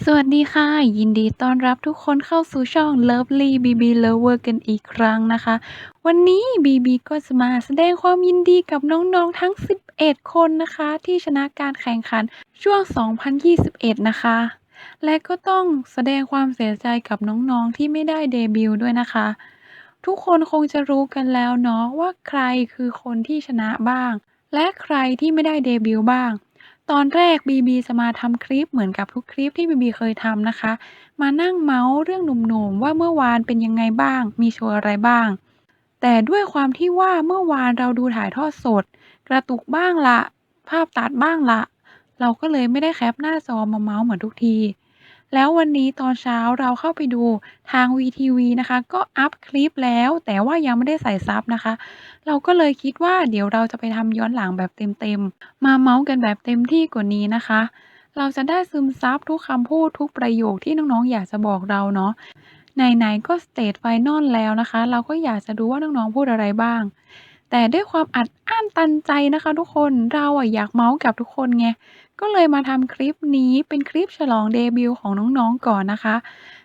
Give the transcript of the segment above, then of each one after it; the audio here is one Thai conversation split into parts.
สวัสดีค่ะ ยินดีต้อนรับทุกคนเข้าสู่ช่อง Lovely BB Lover กันอีกครั้งนะคะ วันนี้ BB ก็จะมาแสดงความยินดีกับน้องๆทั้ง 11 คนนะคะ ที่ชนะการแข่งขันช่วง 2021 นะคะ และก็ต้องแสดงความเสียใจกับน้องๆที่ไม่ได้เดบิวต์ด้วยนะคะ ทุกคนคงจะรู้กันแล้วเนาะว่าใครคือคนที่ชนะบ้าง และใครที่ไม่ได้เดบิวต์บ้าง ตอนแรกบีบีจะมาทำคลิปเหมือนกับทุกคลิปที่บีบีเคยทำนะคะ มานั่งเมาส์เรื่องหนุ่มๆ ว่าเมื่อวานเป็นยังไงบ้าง มีโชว์อะไรบ้าง แต่ด้วยความที่ว่าเมื่อวานเราดูถ่ายทอดสด กระตุกบ้างละ ภาพตัดบ้างละ เราก็เลยไม่ได้แคปหน้าจอมาเมาส์เหมือนทุกที แล้ววันนี้ตอนเช้าเราเข้าไปดูทาง VTV นะคะ ก็อัปคลิปแล้ว แต่ว่ายังไม่ได้ใส่ซับนะคะ เราก็เลยคิดว่าเดี๋ยวเราจะไปทำย้อนหลังแบบเต็มๆ มาเมาส์กันแบบเต็มที่กว่านี้นะคะ เราจะได้ซึมซับทุกคำพูดทุกประโยคที่น้องๆ อยากจะบอกเราเนาะไหนๆก็สเตจไฟนอลแล้วนะคะ เราก็อยากจะดูว่าน้องๆพูดอะไรบ้าง แต่ด้วยความอัดอั้นตันใจนะคะทุกคน เราอะอยากเมาส์กับทุกคนไง ก็เลยมาทำคลิปนี้เป็นคลิปฉลองเดบิวต์ของน้องๆก่อนนะคะ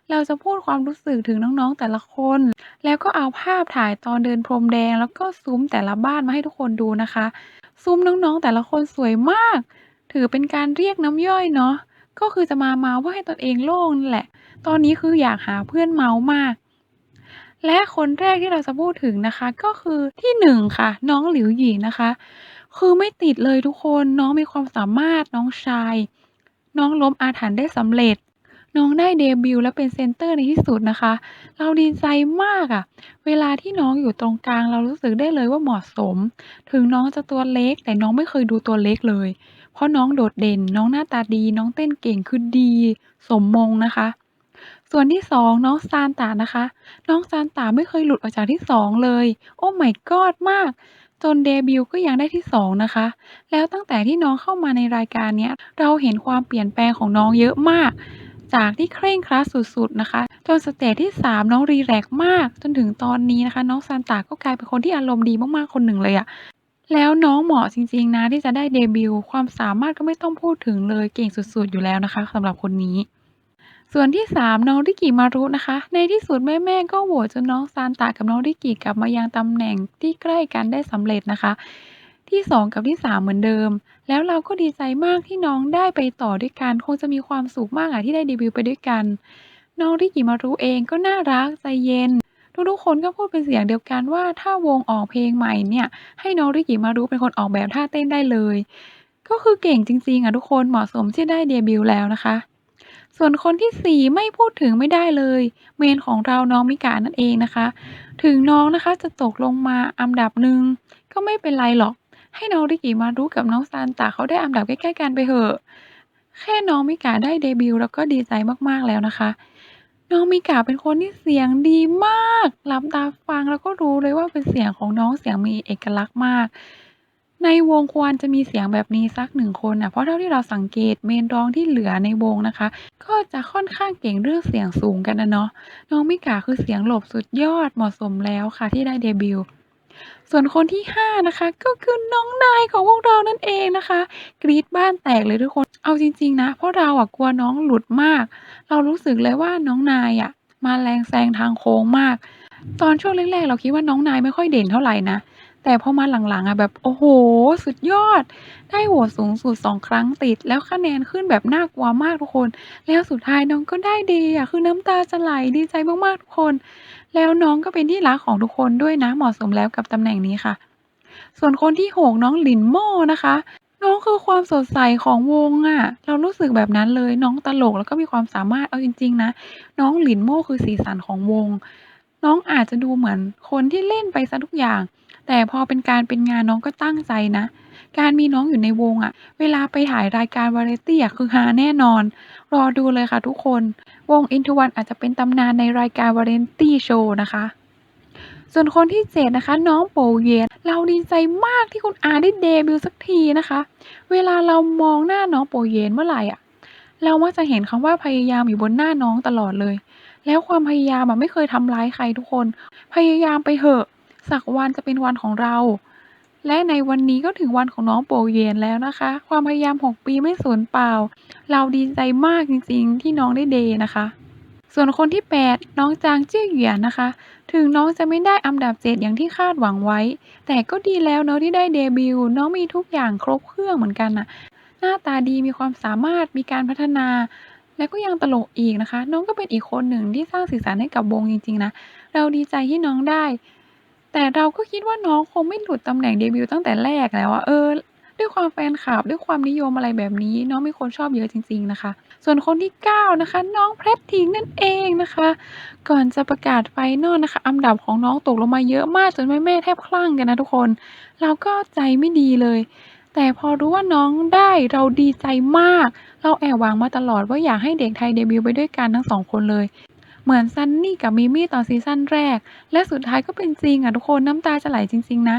เราจะพูดความรู้สึกถึงน้องๆแต่ละคน แล้วก็เอาภาพถ่ายตอนเดินพรมแดง แล้วก็ซูมแต่ละบ้านมาให้ทุกคนดูนะคะซูมน้องๆแต่ละคนสวยมาก ถือเป็นการเรียกน้ำย่อยเนาะ ก็คือจะมาเมาท์ว่าให้ตนเองโล่งนั่นแหละ ตอนนี้คืออยากหาเพื่อนเมาท์มาก และคนแรกที่เราจะพูดถึงนะคะ ก็คือที่ 1 ค่ะ น้องหลิวหยีนะคะ คือไม่ติดเลยทุกคน น้องมีความสามารถ น้องชาย น้องล้มอาถรรพ์ได้สำเร็จ น้องได้เดบิวต์และเป็นเซนเตอร์ในที่สุดนะคะ เราดีใจมากอะเวลาที่น้องอยู่ตรงกลางเรารู้สึกได้เลยว่าเหมาะสม ถึงน้องจะตัวเล็ก แต่น้องไม่เคยดูตัวเล็กเลย เพราะน้องโดดเด่น น้องหน้าตาดี น้องเต้นเก่งคือดี สมมงนะคะ ส่วนที่ 2 น้องซานตะนะคะ น้องซานตะไม่เคยหลุดออกจากที่ 2 เลย โอ้ my god มาก จนเดบิวต์ก็ยังได้ที่ 2 นะคะ แล้วตั้งแต่ที่น้องเข้ามาในรายการเนี้ย เราเห็นความเปลี่ยนแปลงของน้องเยอะมาก จากที่เคร่งครัดสุดๆนะคะ จนสเตจที่ 3 น้องรีแลกซ์มาก จนถึงตอนนี้นะคะ น้องซานตะก็กลายเป็นคนที่อารมณ์ดีมากๆคนหนึ่งเลยอะแล้วน้องเหมาะจริงๆนะที่จะได้เดบิวต์ความสามารถก็ไม่ต้องพูดถึงเลยเก่งสุดๆอยู่แล้วนะคะสำหรับคนนี้ ส่วนที่ 3 น้องริกิมารุนะคะ ในที่สุดแม่ๆก็โหวตจนน้องซานตะกับน้องริกิกลับมายังตำแหน่งที่ใกล้กันได้สำเร็จนะคะ ที่ 2 กับที่ 3 เหมือนเดิม แล้วเราก็ดีใจมากที่น้องได้ไปต่อด้วยกัน คงจะมีความสุขมากอะที่ได้เดบิวต์ไปด้วยกัน น้องริกิมารุเองก็น่ารักใจเย็นทุกๆคนก็พูดเป็นเสียงเดียวกันว่าถ้าวงออกเพลงใหม่เนี่ยให้น้องริกิมารุเป็นคนออกแบบท่าเต้นได้เลย ก็คือเก่งจริงๆอะทุกคนเหมาะสมที่ได้เดบิวต์แล้วนะคะ ส่วนคนที่ 4 ไม่พูดถึงไม่ได้เลย เมนของเราน้องมิกะนั่นเองนะคะ ถึงน้องนะคะจะตกลงมาอันดับหนึ่งก็ไม่เป็นไรหรอก ให้น้องริกิมารุกับน้องซานตะเขาได้อันดับใกล้ๆกันไปเหอะแค่น้องมิกะได้เดบิวต์เราก็ดีใจมากๆแล้วนะคะ น้องมิกะเป็นคนที่เสียงดีมากหลับตาฟังแล้วก็รู้เลยว่าเป็นเสียงของน้องเสียงมีเอกลักษณ์มาก ในวงควรจะมีเสียงแบบนี้สัก1คนนะเพราะเท่าที่เราสังเกตเมนร้องที่เหลือในวงนะคะ ก็จะค่อนข้างเก่งเรื่องเสียงสูงกันอะเนาะน้องมิกะคือเสียงหลบสุดยอดเหมาะสมแล้วค่ะที่ได้เดบิวต์ส่วนคนที่ 5 นะคะ ก็คือน้องนายของพวกเรานั่นเองนะคะ กรี๊ดบ้านแตกเลยทุกคนเอาจริง ๆ นะ เพราะเราอะกลัวน้องหลุดมาก เรารู้สึกเลยว่าน้องนายอะมาแรงแซงทางโค้งมาก ตอนช่วงแรกๆเราคิดว่าน้องนายไม่ค่อยเด่นเท่าไหร่นะ แต่พอมาหลังๆอะแบบ โอ้โฮสุดยอด ได้โหวตสูงสุด 2 ครั้งติด แล้วคะแนนขึ้นแบบน่ากลัวมากทุกคน แล้วสุดท้ายน้องก็ได้ดีอะ คือน้ำตาจะไหลดีใจมากๆทุกคน แล้วน้องก็เป็นที่รักของทุกคนด้วยนะ เหมาะสมแล้วกับตำแหน่งนี้ค่ะ ส่วนคนที่6น้องหลินโม่นะคะ น้องคือความสดใสของวงอะ เรารู้สึกแบบนั้นเลย น้องตลกแล้วก็มีความสามารถ เอาจริงๆนะ น้องหลินโม่คือสีสันของวง น้องอาจจะดูเหมือนคนที่เล่นไปเสียทุกอย่าง แต่พอเป็นการเป็นงานน้องก็ตั้งใจนะ การมีน้องอยู่ในวงอะ เวลาไปถ่ายรายการวาไรตีอะคือฮาแน่นอน รอดูเลยค่ะทุกคน วง Into One อาจจะเป็นตำนานในรายการวาไรตี้โชว์นะคะ ส่วนคนที่7นะคะ น้องโปเยนเราดีใจมากที่คุณอาได้เดบิวต์สักทีนะคะ เวลาเรามองหน้าน้องโปเยนเมื่อไหรอะเรามักจะเห็นคำว่าพยายามอยู่บนหน้าน้องตลอดเลย แล้วความพยายามอะไม่เคยทำร้ายใครทุกคน พยายามไปเหอะ สักวันจะเป็นวันของเรา และในวันนี้ก็ถึงวันของน้องโปเยียนแล้วนะคะ ความพยายาม 6 ปีไม่สูญเปล่า เราดีใจมากจริงๆ ที่น้องได้เดย์นะคะ ส่วนคนที่ 8 น้องจางเจื้อเหยียนนะคะ ถึงน้องจะไม่ได้อันดับ7อย่างที่คาดหวังไว้ แต่ก็ดีแล้วเนาะที่ได้เดบิวต์น้องมีทุกอย่างครบเครื่องเหมือนกันน่ะ หน้าตาดีมีความสามารถมีการพัฒนา และก็ยังตลกอีกนะคะ น้องก็เป็นอีกคนหนึ่งที่สร้างสีสันให้กับวงจริงๆนะ เราดีใจที่น้องได้ แต่เราก็คิดว่าน้องคงไม่หลุดตำแหน่งเดบิวต์ตั้งแต่แรกแล้วอะเออ ด้วยความแฟนคลับด้วยความนิยมอะไรแบบนี้ น้องมีคนชอบเยอะจริง ๆนะคะ ส่วนคนที่ 9 นะคะ น้องแพทริกนั่นเองนะคะ ก่อนจะประกาศ Final นะคะอันดับของน้องตกลงมาเยอะมากจนแม่ๆแทบคลั่งกันนะทุกคน เราก็ใจไม่ดีเลย แต่พอรู้ว่าน้องได้เราดีใจมาก เราแอบหวังมาตลอดว่าอยากให้เด็กไทยเดบิวต์ไปด้วยกันทั้ง2คนเลย เหมือนซันนี่กับมิมี่ตอนซีซั่นแรก และสุดท้ายก็เป็นจริงอะทุกคนน้ำตาจะไหลจริง ๆ นะ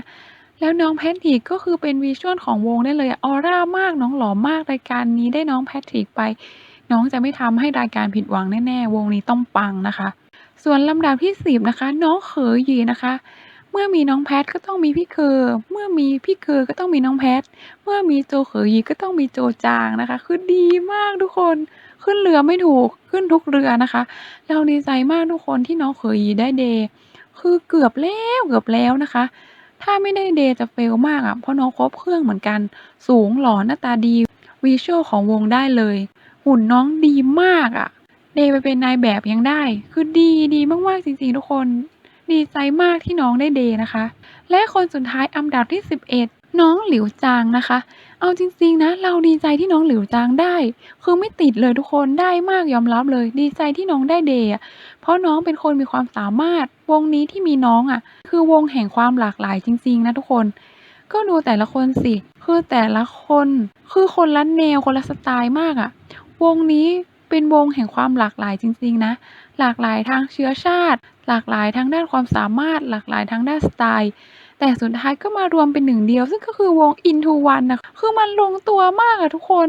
แล้วน้องแพทริกก็คือเป็น Visual ของวงได้เลยอออรามากน้องหล่อมากรายการนี้ได้น้องแพทริกไป น้องจะไม่ทำให้รายการผิดหวังแน่ๆวงนี้ต้องปังนะคะ ส่วนลำดับที่ 10 นะคะ น้องเขยยีนะคะ มื่อมีน้องแพทก็ต้องมีพี่เคอเมื่อมีพี่เคอก็ต้องมีน้องแพท เมื่อมีโจเขยีก็ต้องมีโจจางนะคะ คือดีมากทุกคน ขึ้นเรือไม่ถูก ขึ้นทุกเรือนะคะ เราดีใจมากทุกคนที่น้องเขยีได้เด คือเกือบแล้วเกือบแล้วนะคะ ถ้าไม่ได้เดจะ fail มากอะเพราะน้องครบเครื่องเหมือนกัน สูงหล่อหน้าตาดี Visual ของวงได้เลย หุ่นน้องดีมากอะเดไปเป็นนายแบบยังได้ คือดีดีมากๆจริงๆทุกคน ดีใจมากที่น้องได้เดนะคะ และคนสุดท้ายอันดับที่ 11 น้องหลิวจางนะคะ เอาจริงๆนะ เราดีใจที่น้องหลิวจางได้ คือไม่ติดเลยทุกคนได้มากยอมรับเลย ดีใจที่น้องได้เดย์อเพราะน้องเป็นคนมีความสามารถ วงนี้ที่มีน้องอะคือวงแห่งความหลากหลายจริง ๆ นะทุกคนก็ดูแต่ละคนสิ คือแต่ละคน คือคนละแนวคนละสไตล์มากอะวงนี้เป็นวงแห่งความหลากหลายจริง ๆ นะ หลากหลายทางเชื้อชาติ หลากหลายทางด้านความสามารถ หลากหลายทางด้านสไตล์ แต่สุดท้ายก็มารวมเป็นหนึ่งเดียว ซึ่งก็คือวง INTO1 น่ะคือมันลงตัวมากอะทุกคน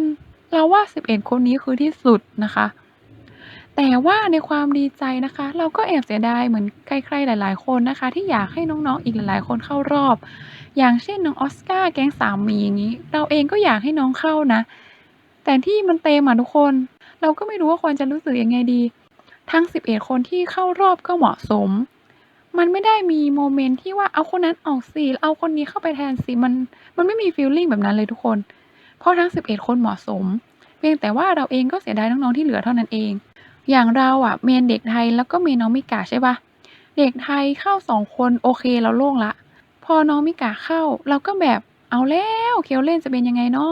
เราว่า 11 คนนี้คือที่สุดนะคะ แต่ว่าในความดีใจนะคะ เราก็แอบเสียดายเหมือนใครๆหลาย ๆ คนนะคะ ที่อยากให้น้องๆอีกหลายๆ คนเข้ารอบ อย่างเช่นน้องออสการ์แก๊งสามมีอย่างงี้ เราเองก็อยากให้น้องเข้านะ แต่ที่มันเต็มอะทุกคน เราก็ไม่รู้ว่าควรจะรู้สึกยังไงดี ทั้ง 11 คนที่เข้ารอบก็เหมาะสม มันไม่ได้มีโมเมนต์ที่ว่าเอาคนนั้นออกสิเอาคนนี้เข้าไปแทนสิมันมันไม่มีฟีลลิ่งแบบนั้นเลยทุกคน เพราะทั้ง 11 คนเหมาะสม เพียงแต่ว่าเราเองก็เสียดายน้องๆที่เหลือเท่านั้นเอง อย่างเราอะเมนเด็กไทยแล้วก็เมนน้องมิกาใช่ปล่าเด็กไทยเข้า2คนโอเคเราโล่งล้วพอน้องมิกาเข้าเราก็แบบเอาแล้ว Kale จะเป็นยังไงน้อ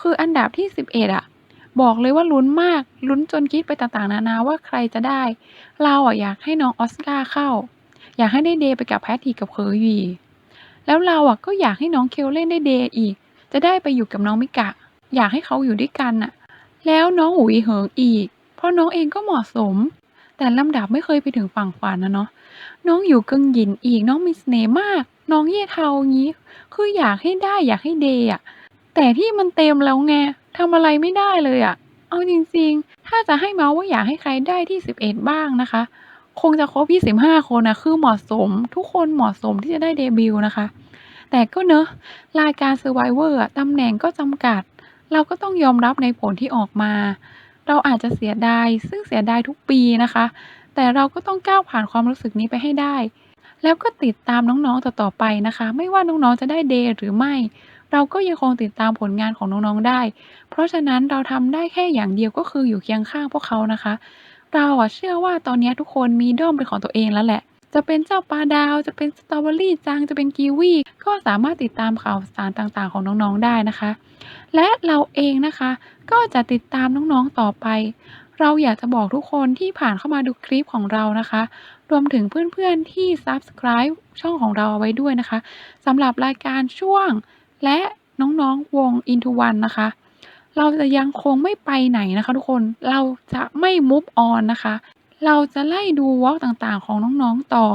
คืออันดับที่ 11อะ บอกเลยว่าลุ้นมาก ลุ้นจนคิดไปต่างๆ นานาว่าใครจะได้ เราอะอยากให้น้องออสการ์เข้า อยากให้ได้เดย์ไปกับแพทริกกับเขยหยีแล้วเราอะก็อยากให้น้อง Kale ได้เดย์อีก จะได้ไปอยู่กับน้องมิกาอยากให้เขาอยู่ด้วยกันน่ะ แล้วน้องหูอีเหิงอีก เพราะน้องเองก็เหมาะสม แต่ลำดับไม่เคยไปถึงฝั่งฝันอะเนาะ น้องหยูเกิงหยินอีก น้องมีเสน่ห์มาก น้องเย่เทางี้ คืออยากให้ได้อยากให้เดย์อะแต่ที่มันเต็มแล้วไง ทำอะไรไม่ได้เลยอะเอาจริงๆ ถ้าจะให้เมาท์ว่าอยากให้ใครได้ที่ 11 บ้างนะคะ คงจะครบ 25 คนนะคือเหมาะสม ทุกคนเหมาะสมที่จะได้เดบิวต์นะคะ แต่ก็เนาะรายการ Survivor อะตำแหน่งก็จำกัด เราก็ต้องยอมรับในผลที่ออกมา เราอาจจะเสียดาย ซึ่งเสียดายทุกปีนะคะ แต่เราก็ต้องก้าวผ่านความรู้สึกนี้ไปให้ได้ แล้วก็ติดตามน้องๆต่อๆไปนะคะ ไม่ว่าน้องๆจะได้เดย์หรือไม่ เราก็ยังคงติดตามผลงานของน้อง ๆ ได้ เพราะฉะนั้นเราทำได้แค่อย่างเดียว ก็คืออยู่เคียงข้างพวกเขานะคะ เราอะเชื่อว่าตอนเนี้ยทุกคนมีด้อมเป็นของตัวเองแล้วแหละ จะเป็นเจ้าปลาดาว จะเป็นสตรอเบอรี่จัง จะเป็นกีวี ก็สามารถติดตามข่าวสารต่างๆ ของน้อง ๆ ได้นะคะ และเราเองนะคะ ก็จะติดตามน้อง ๆ ต่อไป เราอยากจะบอกทุกคนที่ผ่านเข้ามาดูคลิปของเรานะคะ รวมถึงเพื่อนๆที่ Subscribe ช่องของเราเอาไว้ด้วยนะคะสำหรับรายการช่วง และน้องๆวง INTO1 นะคะ เราจะยังคงไม่ไปไหนนะคะทุกคนเราจะไม่ move on นะคะ เราจะไล่ดูวอล์กต่างๆ ของน้องๆต่อ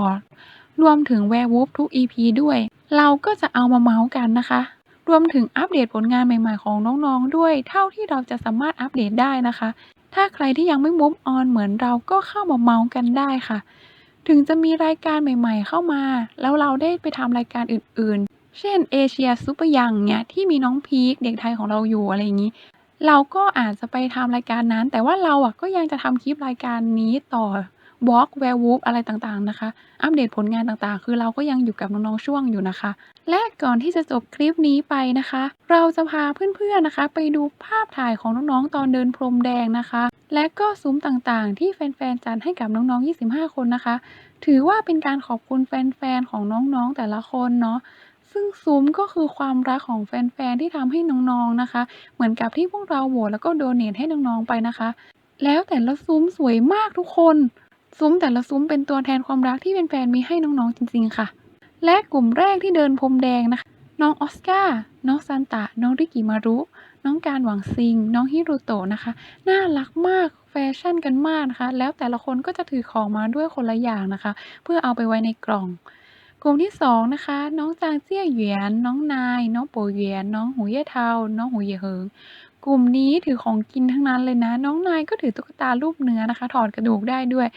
รวมถึง Werewolf ทุก EP ด้วย เราก็จะเอามาเมาท์กันนะคะรวมถึงอัปเดตผลงานใหม่ๆ ของน้องๆ ด้วย เท่าที่เราจะสามารถอัปเดตได้นะคะ ถ้าใครที่ยังไม่ move on เหมือนเราก็เข้ามาเมาท์กันได้ค่ะ ถึงจะมีรายการใหม่ๆ เข้ามา แล้วเราได้ไปทำรายการอื่นๆ เช่นเอเชียซูเปอร์ยังเงี้ยที่มีน้องพีคเด็กไทยของเราอยู่อะไรอย่างงี้ เราก็อาจจะไปทำรายการนั้น แต่ว่าเราอะก็ยังจะทำคลิปรายการนี้ต่อ Walk Werewolf อะไรต่างๆนะคะ อัปเดตผลงานต่างๆ คือเราก็ยังอยู่กับน้องๆช่วงอยู่นะคะ และก่อนที่จะจบคลิปนี้ไปนะคะ เราจะพาเพื่อนๆนะคะ ไปดูภาพถ่ายของน้องๆตอนเดินพรมแดงนะคะ และก็ซุ้มต่างๆ ที่แฟนๆจัดให้กับน้องๆ 25 คนนะคะ ถือว่าเป็นการขอบคุณแฟนๆของน้องๆแต่ละคนเนาะ ซึ่งซุ้มก็คือความรักของแฟน ๆ ที่ทำให้น้อง ๆ นะคะ เหมือนกับที่พวกเราโหวตแล้วก็โดเนตให้น้อง ๆ ไปนะคะ แล้วแต่ละซุ้มสวยมากทุกคน ซุ้มแต่ละซุ้มเป็นตัวแทนความรักที่แฟน ๆ มีให้น้อง ๆ จริง ๆ ค่ะ และกลุ่มแรกที่เดินพรมแดงนะคะ น้องออสการ์ น้องซานตะ น้องริกิมารุ น้องการหวังซิง น้องฮิรุโตะนะคะ น่ารักมากแฟชั่นกันมากนะคะ แล้วแต่ละคนก็จะถือของมาด้วยคนละอย่างนะคะ เพื่อเอาไปไว้ในกล่อง ลุ่มที่ 2 นะคะ น้องจางเจี้ยเหวียน น้องนาย น้องโป๋เหวียน น้องหูเย่เทา น้องหูเย่เหิง กลุ่มนี้ถือของกินทั้งนั้นเลยนะ น้องนายก็ถือตุ๊กตารูปเนื้อนะคะ ถอดกระดูกได้ด้วย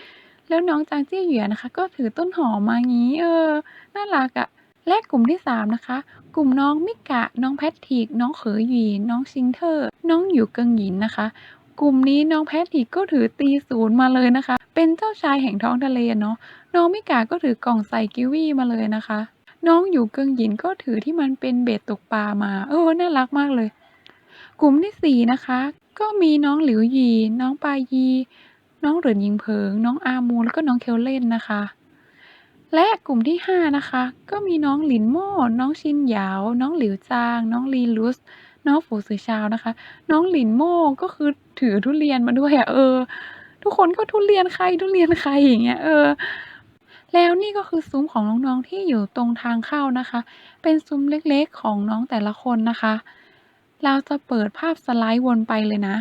แล้วน้องจางเจี้ยเหวียนนะคะ ก็ถือต้นหอมมางี้ เออ น่ารักอะและกลุ่มที่ 3 นะคะ กลุ่มน้องมิกะ น้องแพทริก น้องเขยหยีน้องชิงเทอร์ น้องหยูเกิงหยินนะคะ กลุ่มนี้น้องแพทริกก็ถือตีศูนย์มาเลยนะคะ เป็นเจ้าชายแห่งท้องทะเลเนาะ น้องมิกะก็ถือกล่องใส่กิวี่มาเลยนะคะ น้องหยูเกิงหยินก็ถือที่มันเป็นเบ็ดตกปลามา เออ น่ารักมากเลย กลุ่มที่4นะคะ ก็มีน้องหลิวยี น้องปายี น้องเหรินยิงเผิง น้องอามูแล้วก็น้องเคลเล่นนะคะ และกลุ่มที่5นะคะ ก็มีน้องหลินโม่ น้องชินหยาว น้องหลิวจาง น้องลีลุส น้องฝูซือชาวนะคะ น้องหลินโม่ก็คือถือทุเรียนมาด้วยอะเออ ทุกคนก็ทุเรียนใครทุเรียนใครอย่างเงี้ยเออ แล้วนี่ก็คือซุ้มของน้องๆที่อยู่ตรงทางเข้านะคะ เป็นซุ้มเล็กๆของน้องแต่ละคนนะคะ เราจะเปิดภาพสไลด์วนไปเลยนะ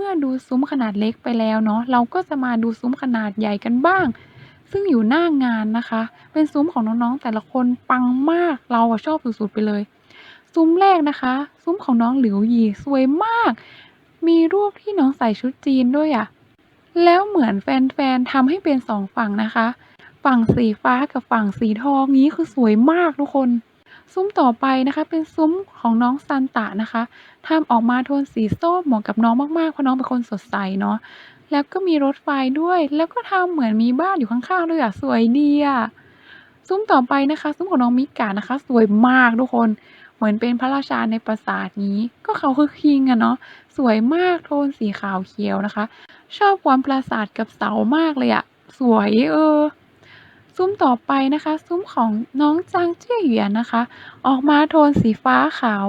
เมื่อดูซุ้มขนาดเล็กไปแล้วเนาะเราก็จะมาดูซุ้มขนาดใหญ่กันบ้าง ซึ่งอยู่หน้างานนะคะ เป็นซุ้มของน้องๆแต่ละคนปังมากเราชอบสุดๆไปเลย ซุ้มแรกนะคะ ซุ้มของน้องหลิวหยีสวยมาก มีรูปที่น้องใส่ชุดจีนด้วยอะแล้วเหมือนแฟนๆทำให้เป็น2ฝั่งนะคะ ฝั่งสีฟ้ากับฝั่งสีทองงี้คือสวยมากทุกคน ซุ้มต่อไปนะคะ เป็นซุ้มของน้องซานตะนะคะทำออกมาโทนสีส้มเหมาะกับน้องมากๆเพราะน้องเป็นคนสดใสเนาะแล้วก็มีรถไฟด้วย แล้วก็ทำเหมือนมีบ้านอยู่ข้างๆด้วยอะสวยดีอะซุ้มต่อไปนะคะ ซุ้มของน้องมิกะนะคะ สวยมากทุกคนเหมือนเป็นพระราชาในปราสาทงี้ ก็เขาคือคิงอะเนาะสวยมากโทนสีขาวเขียวนะคะ ชอบความปราสาทกับเสามากเลยอะสวยเออ ซุ้มต่อไปนะคะ ซุ้มของน้องจางเจี้ยเหวียนนะคะ ออกมาโทนสีฟ้าขาว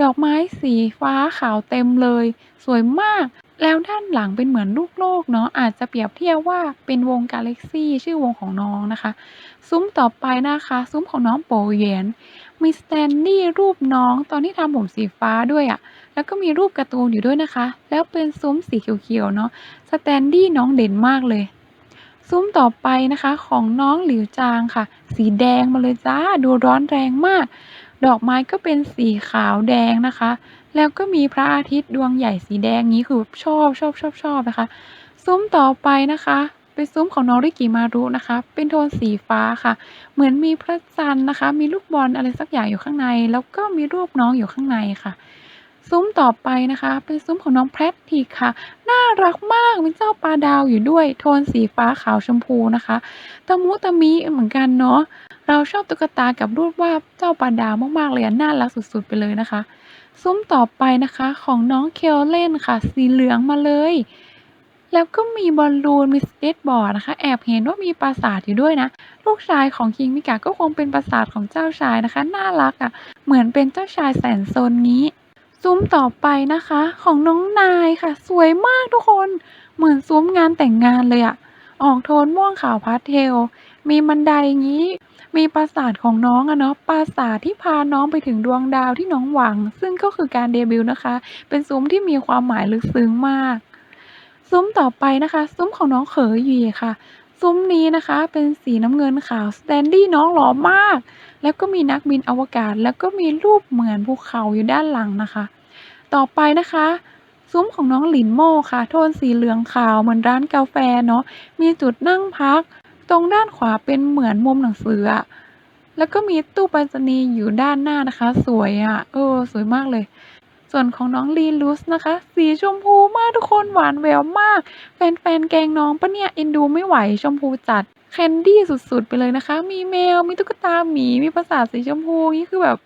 ดอกไม้สีฟ้าขาวเต็มเลย สวยมาก แล้วด้านหลังเป็นเหมือนลูกโลกเนาะอาจจะเปรียบเทียบว่าเป็นวงกาแล็กซี่ชื่อวงของน้องนะคะ ซุ้มต่อไปนะคะ ซุ้มของน้องโปเหวียนมีสแตนดี้รูปน้องตอนที่ทำผมสีฟ้าด้วยอะ แล้วก็มีรูปการ์ตูนอยู่ด้วยนะคะ แล้วเป็นซุ้มสีเขียวๆเนาะ สแตนดี้น้องเด่นมากเลย ซุ้มต่อไปนะคะของน้องหลิวจางค่ะ สีแดงมาเลยจ้าดูร้อนแรงมาก ดอกไม้ก็เป็นสีขาวแดงนะคะ แล้วก็มีพระอาทิตย์ดวงใหญ่สีแดงงี้คือแบบชอบชอบๆๆนะคะ ซุ้มต่อไปนะคะเป็นซุ้มของน้องริกิมารุนะคะ เป็นโทนสีฟ้าค่ะ เหมือนมีพระจันทร์นะคะ มีลูกบอลอะไรสักอย่างอยู่ข้างใน แล้วก็มีรูปน้องอยู่ข้างในค่ะ ซุ้มต่อไปนะคะ เป็นซุ้มของน้องแพทริกค่ะ น่ารักมากมีเจ้าปลาดาวอยู่ด้วย โทนสีฟ้าขาวชมพูนะคะตะมุตะมิเหมือนกันเนาะเราชอบตุ๊กตากับรูปวาดเจ้าปลาดาวมากๆเลยน่ารักสุดๆไปเลยนะคะ ซุ้มต่อไปนะคะ ของน้องเคลเล่นค่ะ สีเหลืองมาเลย แล้วก็มีบอลลูนมีสเกตบอร์ดนะคะ แอบเห็นว่ามีปราสาทอยู่ด้วยนะลูกชายของคิงมิกะก็คงเป็นปราสาทของเจ้าชายนะคะ น่ารักอะเหมือนเป็นเจ้าชายแสนซนงี้ ซุ้มต่อไปนะคะ ของน้องนายค่ะ สวยมากทุกคน เหมือนซุ้มงานแต่งงานเลยอะออกโทนม่วงขาวพาสเทล มีบันไดงี้ มีปราสาทของน้องอะเนาะปราสาทที่พาน้องไปถึงดวงดาวที่น้องหวัง ซึ่งก็คือการเดบิวต์นะคะ เป็นซุ้มที่มีความหมายลึกซึ้งมาก ซุ้มต่อไปนะคะ ซุ้มของน้องเขยหยีค่ะ ซุ้มนี้นะคะ เป็นสีน้ำเงินขาวสแตนดี้น้องหล่อมาก แล้วก็มีนักบินอวกาศ แล้วก็มีรูปเหมือนภูเขาอยู่ด้านหลังนะคะ ต่อไปนะคะซุ้มของน้องหลินโม่ค่ะ โทนสีเหลืองขาวเหมือนร้านกาแฟเนาะมีจุดนั่งพัก ตรงด้านขวาเป็นเหมือนมุมหนังสืออะแล้วก็มีตู้ไปรษณีย์อยู่ด้านหน้านะคะ สวยอะเออ สวยมากเลย ส่วนของน้องลีลูสนะคะ สีชมพูมากทุกคนหวานแววมาก แฟนๆ แกงน้องปล่าเนี่ยเอ็นดูไม่ไหวชมพูจัด แคนดี้สุดๆ ไปเลยนะคะ มีแมว มีตุ๊กตาหมี มีปราสาทสีชมพูงี้คือแบบ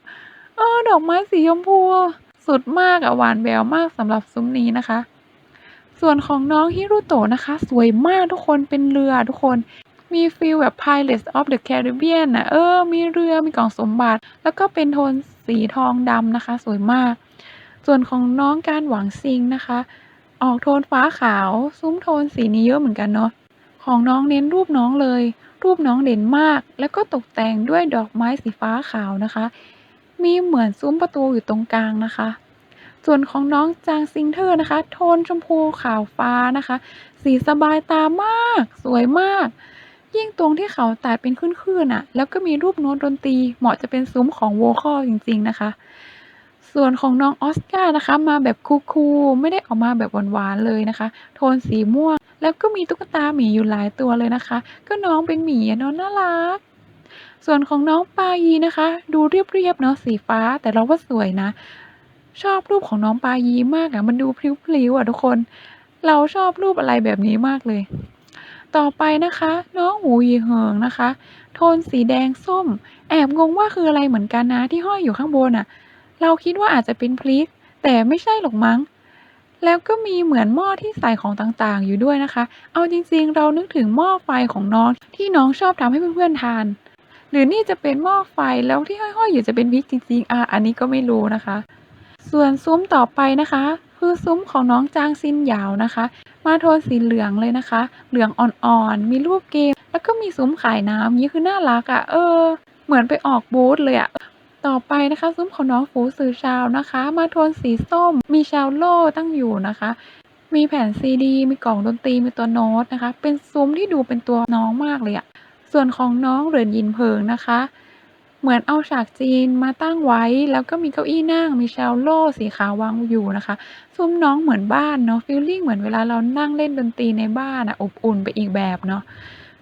เออ ดอกไม้สีชมพู สุดมากอะหวานแววมากสำหรับซุ้มนี้นะคะ ส่วนของน้องฮิรุโตะนะคะ สวยมากทุกคน เป็นเรือทุกคน มีฟีลแบบ Pirates of the Caribbean น่ะเออ มีเรือ มีกล่องสมบัติ แล้วก็เป็นโทนสีทองดำนะคะ สวยมาก ส่วนของน้องการหวังซิงนะคะ ออกโทนฟ้าขาว ซุ้มโทนสีนี้เยอะเหมือนกันเนาะ ของน้องเน้นรูปน้องเลย รูปน้องเด่นมาก แล้วก็ตกแต่งด้วยดอกไม้สีฟ้าขาวนะคะ มีเหมือนซุ้มประตูอยู่ตรงกลางนะคะ ส่วนของน้องจางซิงเทอร์นะคะ โทนชมพูขาวฟ้านะคะ สีสบายตามาก สวยมาก ยิ่งตรงที่เขาตัดเป็นคลื่นๆน่ะ แล้วก็มีรูปโน้ตดนตรี เหมาะจะเป็นซุ้มของโวคัลจริงๆนะคะส่วนของน้องออสการ์นะคะ มาแบบคูลๆไม่ได้ออกมาแบบหวานๆเลยนะคะ โทนสีม่วง แล้วก็มีตุ๊กตาหมีอยู่หลายตัวเลยนะคะ ก็น้องเป็นหมีอะเนาะน่ารัก ส่วนของน้องปายีนะคะ ดูเรียบๆเนาะสีฟ้า แต่เราว่าสวยนะ ชอบรูปของน้องปายีมากอะมันดูพริ้วๆอะทุกคน เราชอบรูปอะไรแบบนี้มากเลย ต่อไปนะคะ น้องหูยีเหิงนะคะ โทนสีแดงส้ม แอบงงว่าคืออะไรเหมือนกันนะที่ห้อยอยู่ข้างบนน่ะเราคิดว่าอาจจะเป็นพริก แต่ไม่ใช่หรอกมั้ง แล้วก็มีเหมือนหม้อที่ใส่ของต่างๆ อยู่ด้วยนะคะ เอาจริงๆ เรานึกถึงหม้อไฟของน้องที่น้องชอบทำให้เพื่อนๆทาน หรือนี่จะเป็นหม้อไฟแล้วที่ห้อยๆ อยู่จะเป็นพิกจริงๆอาอันนี้ก็ไม่รู้นะคะ ส่วนซุ้มต่อไปนะคะ คือซุ้มของน้องจางซินยาวนะคะ มาโทนสีเหลืองเลยนะคะ เหลืองอ่อนๆ มีรูปเกม แล้วก็มีซุ้มขายน้ำงี้คือน่ารักอะเออ เหมือนไปออกบูธเลยอะ ต่อไปนะคะซุ้มของน้องฝูซือชาวนะคะ มาโทนสีส้ม มี cello ตั้งอยู่นะคะ มีแผ่นซีดี มีกล่องดนตรี มีตัวโน้ตนะคะ เป็นซุ้มที่ดูเป็นตัวน้องมากเลยอะส่วนของน้องเหรินยินเผิงนะคะ เหมือนเอาฉากจีนมาตั้งไว้ แล้วก็มีเก้าอี้นั่ง มี cello สีขาววางอยู่นะคะ ซุ้มน้องเหมือนบ้านเนาะฟีลลิ่งเหมือนเวลาเรานั่งเล่นดนตรีในบ้านอะอบอุ่นไปอีกแบบเนาะ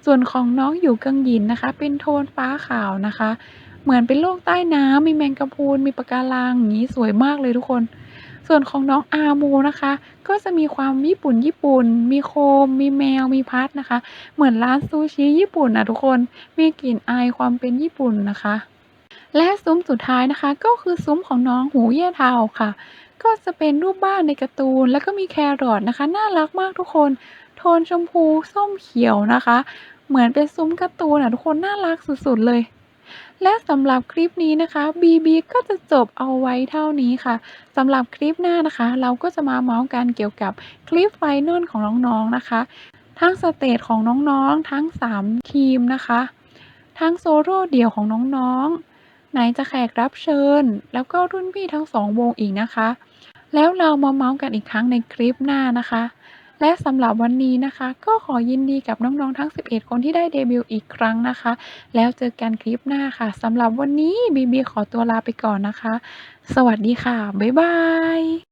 ส่วนของน้องหยูเกิงยินนะคะ เป็นโทนฟ้าขาวนะคะ เหมือนเป็นโลกใต้น้ำมีแมงกะพรุนมีปะการังงี้สวยมากเลยทุกคน ส่วนของน้องอามูนะคะ ก็จะมีความญี่ปุ่นๆมีโคม มีแมวมีพัดนะคะ เหมือนร้านซูชิญี่ปุ่นอะทุกคนมีกลิ่นอายความเป็นญี่ปุ่นนะคะ และซุ้มสุดท้ายนะคะ ก็คือซุ้มของน้องหูเย่เทาค่ะก็จะเป็นรูปบ้านในการ์ตูน แล้วก็มีแครอทนะคะ น่ารักมากทุกคน โทนชมพูส้มเขียวนะคะ เหมือนเป็นซุ้มการ์ตูนอะทุกคนน่ารักสุดๆเลย และสำหรับคลิปนี้นะคะ BB ก็จะจบเอาไว้เท่านี้ค่ะสำหรับคลิปหน้านะคะ เราก็จะมาเมาท์กันเกี่ยวกับคลิป final ของน้องๆนะคะ ทั้งสเตจของน้องๆ ทั้ง 3 ทีมนะคะ ทั้งโซโลเดี่ยวของน้องๆ ไหนจะแขกรับเชิญ แล้วก็รุ่นพี่ทั้ง2วงอีกนะคะ แล้วเรามาเมาท์กันอีกครั้งในคลิปหน้านะคะ และสำหรับวันนี้นะคะ ก็ขอยินดีกับน้องๆทั้ง 11 คนที่ได้เดบิวต์อีกครั้งนะคะ แล้วเจอกันคลิปหน้าค่ะสำหรับวันนี้บีบีขอตัวลาไปก่อนนะคะ สวัสดีค่ะ บ๊ายบาย